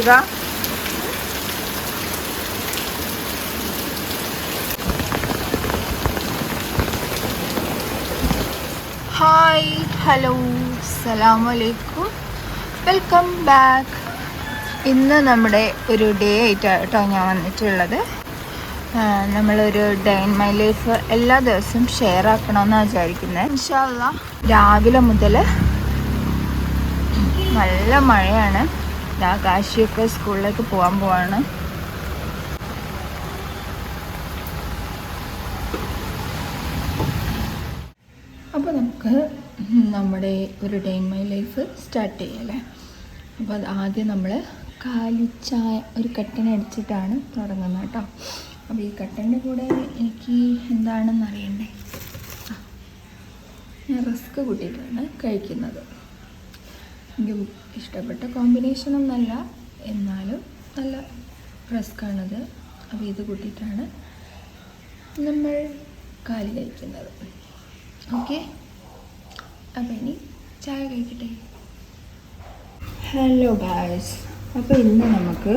സുഖ hi hello അസ്സലാമലൈക്കും welcome back ഇന്ന് നമ്മുടെ ഒരു ഡേ ആയിട്ടാണ് കേട്ടോ ഞാൻ വന്നിട്ടുള്ളത്. നമ്മളൊരു ഡേ ഇൻ മൈ ലൈഫ് എല്ലാ ദിവസവും ഷെയർ ആക്കണമെന്നാണ് വിചാരിക്കുന്നത് ഇൻഷാല്ല രാവിലെ മുതൽ നല്ല മഴയാണ്. ഞാൻ കാശിയൊക്കെ സ്കൂളിലേക്ക് പോകാൻ പോവാണ്. അപ്പോൾ നമുക്ക് നമ്മുടെ ഒരു day in my life start ചെയ്യല്ലേ? അപ്പോൾ അത് ആദ്യം നമ്മൾ കാലിച്ചായ ഒരു കട്ടൻ അടിച്ചിട്ടാണ് തുടങ്ങുന്നത് കേട്ടോ. അപ്പോൾ ഈ കട്ടന്റെ കൂടെ എനിക്ക് എന്താണെന്ന് അറിയണ്ടേ ഞാൻ റിസ്ക് കൂട്ടിയിട്ടാണ് കഴിക്കുന്നത്. എനിക്ക് ഇഷ്ടപ്പെട്ട കോമ്പിനേഷൻ ഒന്നല്ല. എന്നാലും നല്ല റസ്ക്കാണത് അപ്പോൾ ഇത് കൂട്ടിയിട്ടാണ് നമ്മൾ കാലി കഴിക്കുന്നത്. ഓക്കെ അപ്പോൾ ഇനി ചായ കഴിക്കട്ടെ? ഹലോ ഗായ്സ് അപ്പോൾ ഇന്ന് നമുക്ക്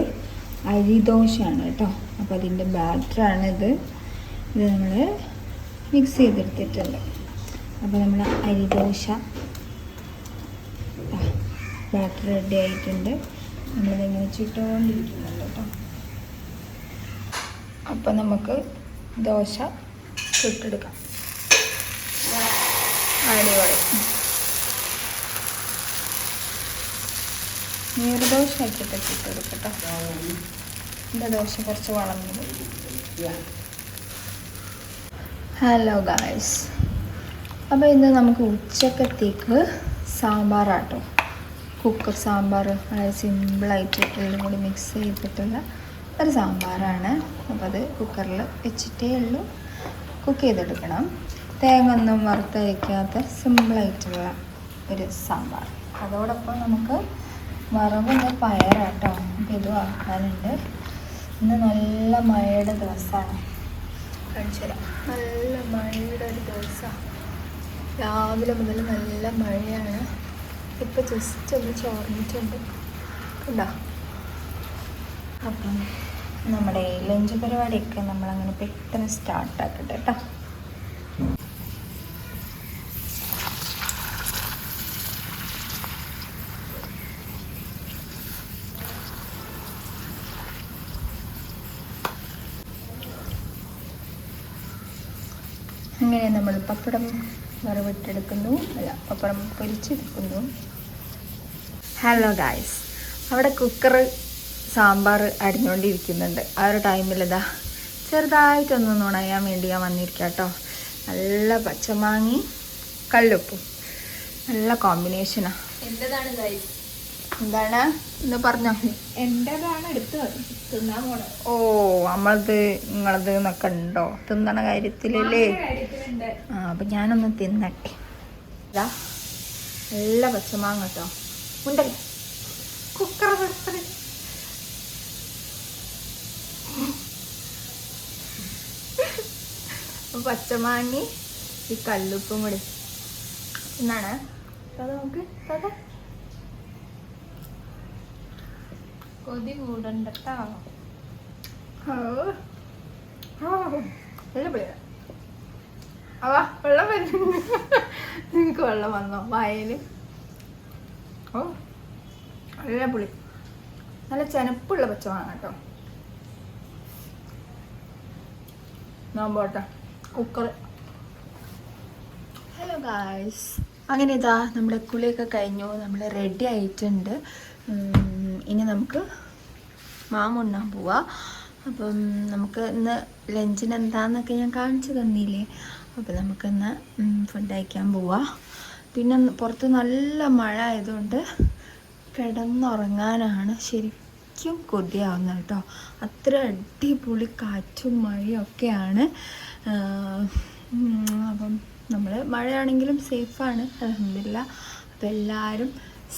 അരിദോശയാണ് കേട്ടോ. അപ്പോൾ അതിന്റെ ബാറ്ററാണിത് ഇത്. നമ്മൾ മിക്സ് ചെയ്തെടുത്തിട്ടുണ്ട്. അപ്പോൾ നമ്മൾ അരിദോശ ബാറ്റർ റെഡി ആയിട്ടുണ്ട്. നമ്മളിതിങ്ങനെ ചുട്ടുകൊണ്ടിരിക്കുന്നുണ്ട് കേട്ടോ. അപ്പോൾ നമുക്ക് ദോശ ചുട്ടെടുക്കാം. അടിപൊളി. നീർദോശ ആക്കിയിട്ട് ചുട്ടെടുക്കട്ടോ എന്റെ ദോശ കുറച്ച് വളർന്നത് ഹലോ ഗായ്സ് അപ്പോൾ ഇന്ന് നമുക്ക് ഉച്ചക്കത്തേക്ക് സാമ്പാറാട്ടോ. കുക്കർ സാമ്പാർ വളരെ സിമ്പിളായിട്ട് എല്ലാം കൂടി മിക്സ് ചെയ്തിട്ടുള്ള ഒരു സാമ്പാറാണ്. അപ്പോൾ അത് കുക്കറിൽ വെച്ചിട്ടേ ഉള്ളൂ. കുക്ക് ചെയ്തെടുക്കണം. തേങ്ങ ഒന്നും വറുത്തരയ്ക്കാത്ത സിമ്പിളായിട്ടുള്ള ഒരു സാമ്പാർ. അതോടൊപ്പം നമുക്ക് വറവുള്ള പയറാട്ടോ അപ്പോൾ ഇതും ആക്കാനുണ്ട്. ഇന്ന് നല്ല മഴയുടെ ദിവസമാണ്. കാണിച്ചു തരാം. നല്ല മഴയുടെ ഒരു ദിവസമാണ്. രാവിലെ മുതൽ നല്ല മഴയാണ്. ഇപ്പോൾ ജസ്റ്റ് ഒന്ന് ചോർന്നിട്ടുണ്ട്. കണ്ടോ അപ്പം നമ്മുടെ ലഞ്ച് പരിപാടിയൊക്കെ നമ്മളങ്ങനെ പെട്ടെന്ന് സ്റ്റാർട്ടാക്കട്ടെ കേട്ടോ. അങ്ങനെ നമ്മൾ പപ്പടം വറവിട്ടെടുക്കുന്നു അല്ല പപ്പടം പൊരിച്ചെടുക്കുന്നു. ഹലോ ഗായ്സ് അവിടെ കുക്കർ സാമ്പാർ അരിഞ്ഞുകൊണ്ടിരിക്കുന്നുണ്ട് ആ ഒരു ടൈമിൽ ഇതാ ചെറുതായിട്ടൊന്ന് നുണയാൻ വേണ്ടി ഞാൻ വന്നിരിക്കാം കേട്ടോ നല്ല പച്ചമാങ്ങി കല്ലുപ്പും. നല്ല കോമ്പിനേഷനാണ് എന്തതാണ് ഗൈസ് എന്താണ്? എന്ന് പറഞ്ഞോ. എന്റേതാണ് എടുത്ത് തിന്നാൻ പോണത്. ഓ നമ്മളത് നിങ്ങളത് എന്നൊക്കെ ഉണ്ടോ? തിന്നണ കാര്യത്തിലല്ലേ? ആ അപ്പൊ ഞാനൊന്ന് തിന്നട്ടെ. ഇതാ നല്ല പച്ചമാങ്ങ കേട്ടോ ഉണ്ടല്ലേ കുക്കർ പച്ചമാങ്ങി ഈ കല്ലുപ്പും കൂടി. എന്നാണ്? നമുക്ക് അതെ. കൊതി കൂടണ്ടട്ടോ. വെള്ളം പിടിയാ. അവ വെള്ളം വരുന്നു നിങ്ങക്ക് വെള്ളം വന്നോ? വായൽ. ഓ നല്ല പുളി. നല്ല ചെനപ്പുള്ള പച്ചമാണ് കേട്ടോ. നോമ്പോട്ടെ കുക്കർ ഹലോ ഗായ്സ് അങ്ങനെ ഇതാ നമ്മുടെ കുളിയൊക്കെ കഴിഞ്ഞു. നമ്മൾ റെഡി ആയിട്ടുണ്ട്. ഇനി നമുക്ക് മാമ ഉണ്ണാൻ പോവാ. അപ്പം നമുക്ക് ഇന്ന് ലഞ്ചിന് എന്താന്നൊക്കെ ഞാൻ കാണിച്ചു തന്നില്ലേ? അപ്പം നമുക്കിന്ന് ഫുഡ് അയക്കാൻ പോവാ. പിന്നെ പുറത്ത് നല്ല മഴ ആയതുകൊണ്ട് കിടന്നുറങ്ങാനാണ് ശരിക്കും കൊതിയാവുന്നത് കേട്ടോ. അത്ര അടിപൊളി കാറ്റും മഴയും ഒക്കെയാണ്. ആഹ് ഉം, അപ്പം നമ്മൾ മഴയാണെങ്കിലും സേഫാണ് അലഹമില്ല അപ്പം എല്ലാവരും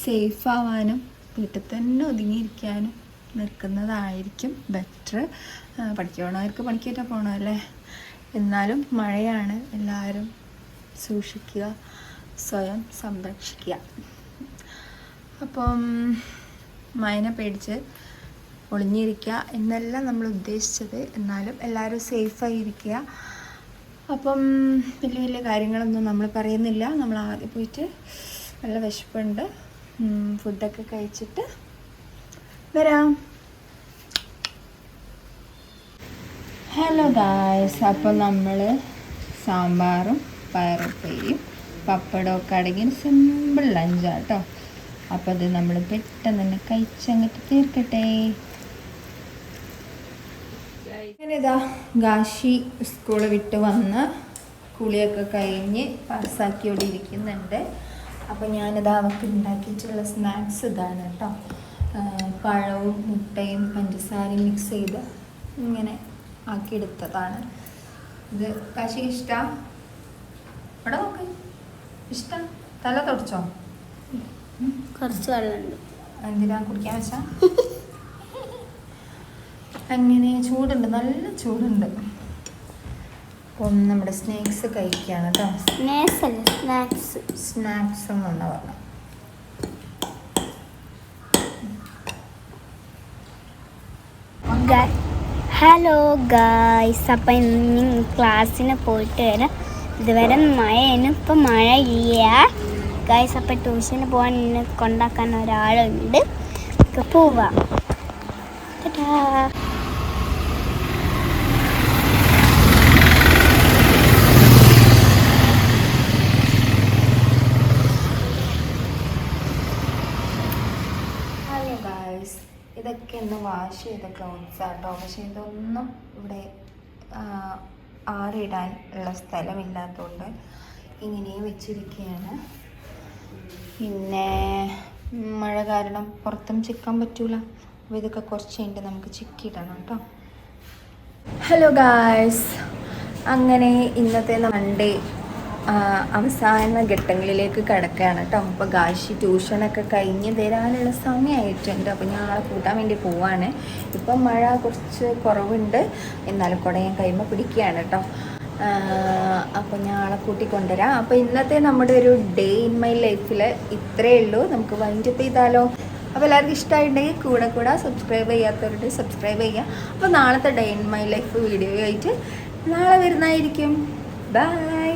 സേഫാവാനും വീട്ടിൽ തന്നെ ഒതുങ്ങിയിരിക്കാനും നിൽക്കുന്നതായിരിക്കും ബെറ്റർ പഠിക്കണവർക്ക് പോണവർക്ക് പോകണം അല്ലേ? എന്നാലും മഴയാണ്. എല്ലാവരും സൂക്ഷിക്കുക സ്വയം സംരക്ഷിക്കുക. അപ്പം മയനെ പേടിച്ച് ഒളിഞ്ഞിരിക്കുക എന്നല്ല നമ്മൾ ഉദ്ദേശിച്ചത്. എന്നാലും എല്ലാവരും സേഫായി ഇരിക്കുക അപ്പം വലിയ വലിയ കാര്യങ്ങളൊന്നും നമ്മൾ പറയുന്നില്ല. നമ്മൾ ആദ്യം പോയിട്ട് നല്ല വിശപ്പുണ്ട്. ഫുഡൊക്കെ കഴിച്ചിട്ട് വരാം. ഹലോ ഗായ്സ് അപ്പോൾ നമ്മൾ സാമ്പാറും പയറുപ്പേരിയും പപ്പടമൊക്കെ അടങ്ങിയ സിമ്പിൾ ലഞ്ചാണ് കേട്ടോ അപ്പോൾ അത് നമ്മൾ പെട്ടെന്ന് തന്നെ കഴിച്ചങ്ങോട്ട് തീർക്കട്ടെ. അങ്ങനെ ഇതാ ഗാഷി സ്കൂൾ വിട്ട് വന്ന് കുളിയൊക്കെ കഴിഞ്ഞ് പാസ്സാക്കി ഇവിടെ ഇരിക്കുന്നുണ്ട് അപ്പോൾ ഞാനിതാ അവർക്ക് ഉണ്ടാക്കിയിട്ടുള്ള സ്നാക്സ് ഇതാണ് കേട്ടോ പഴവും മുട്ടയും പഞ്ചസാരയും മിക്സ് ചെയ്ത് ഇങ്ങനെ ആക്കിയെടുത്തതാണ്. ഇത് കാശിക്ക് ഇഷ്ടം? ഇവിടെ നോക്ക്. ഇഷ്ടം? തല തുടച്ചോ? കുറച്ച് വെള്ളമുണ്ട്. എന്തിനാ കുടിക്കാൻ വെച്ചാ? അങ്ങനെ ചൂടുണ്ട് നല്ല ചൂടുണ്ട്. അപ്പം നമ്മുടെ സ്നാക്സ് കഴിക്കുകയാണ് കേട്ടോ സ്നാക്സ് അല്ല? സ്നാക്സ് സ്നാക്സ് എന്നാണ് പറഞ്ഞത് ഹലോ ഗായ്സ് അപ്പം ഇനി ക്ലാസ്സിന് പോയിട്ട് വരാം. ഇതുവരെ മഴയാണ് ഇപ്പം മഴ ഇല്ല ഗായ്സ് അപ്പം ട്യൂഷന് പോകാൻ എന്നെ കൊണ്ടാക്കാൻ ഒരാളുണ്ട്. പോവാം ടാറ്റാ. ഹലോ ഗായ്സ് ഇതൊക്കെ ഒന്ന് വാഷ് ചെയ്ത ക്ലോത്ത്സ് ആട്ടോ പക്ഷെ ഇതൊന്നും ഇവിടെ ആറിടാൻ ഉള്ള സ്ഥലമില്ലാത്തതുകൊണ്ട് ഇങ്ങനെ വെച്ചിരിക്കുകയാണ് പിന്നെ മഴ കാരണം പുറത്തും ചിക്കാൻ പറ്റൂല. അപ്പോൾ ഇതൊക്കെ കുറച്ച് കഴിഞ്ഞിട്ട് നമുക്ക് ചിക്കിയിടണം കേട്ടോ ഹലോ ഗായ്സ് അങ്ങനെ ഇന്നത്തെ മൺഡേ അവസാന ഘട്ടങ്ങളിലേക്ക് കിടക്കുകയാണ് കേട്ടോ. അപ്പോൾ കാശി ട്യൂഷനൊക്കെ കഴിഞ്ഞ് തരാനുള്ള സമയമായിട്ടുണ്ട്. അപ്പോൾ ഞാൻ ആളെ കൂട്ടാൻ വേണ്ടി പോവാണ്. ഇപ്പം മഴ കുറച്ച് കുറവുണ്ട്. എന്നാലും കുട ഞാൻ കൈമ പിടിക്കുകയാണ് കേട്ടോ. അപ്പോൾ ഞാൻ ആളെ കൂട്ടി കൊണ്ടുവരാം. അപ്പോൾ ഇന്നത്തെ നമ്മുടെ ഒരു ഡേ ഇൻ മൈ ലൈഫിൽ ഇത്രയേ ഉള്ളൂ. നമുക്ക് വൈൻഡപ്പ് ചെയ്താലോ? അപ്പോൾ എല്ലാവർക്കും ഇഷ്ടമായിട്ടുണ്ടെങ്കിൽ കൂടെ കൂടെ സബ്സ്ക്രൈബ് ചെയ്യാത്തവരുടെ സബ്സ്ക്രൈബ് ചെയ്യുക. അപ്പോൾ നാളത്തെ day in my life video ആയിട്ട് നാളെ വരുന്നതായിരിക്കും. ബൈ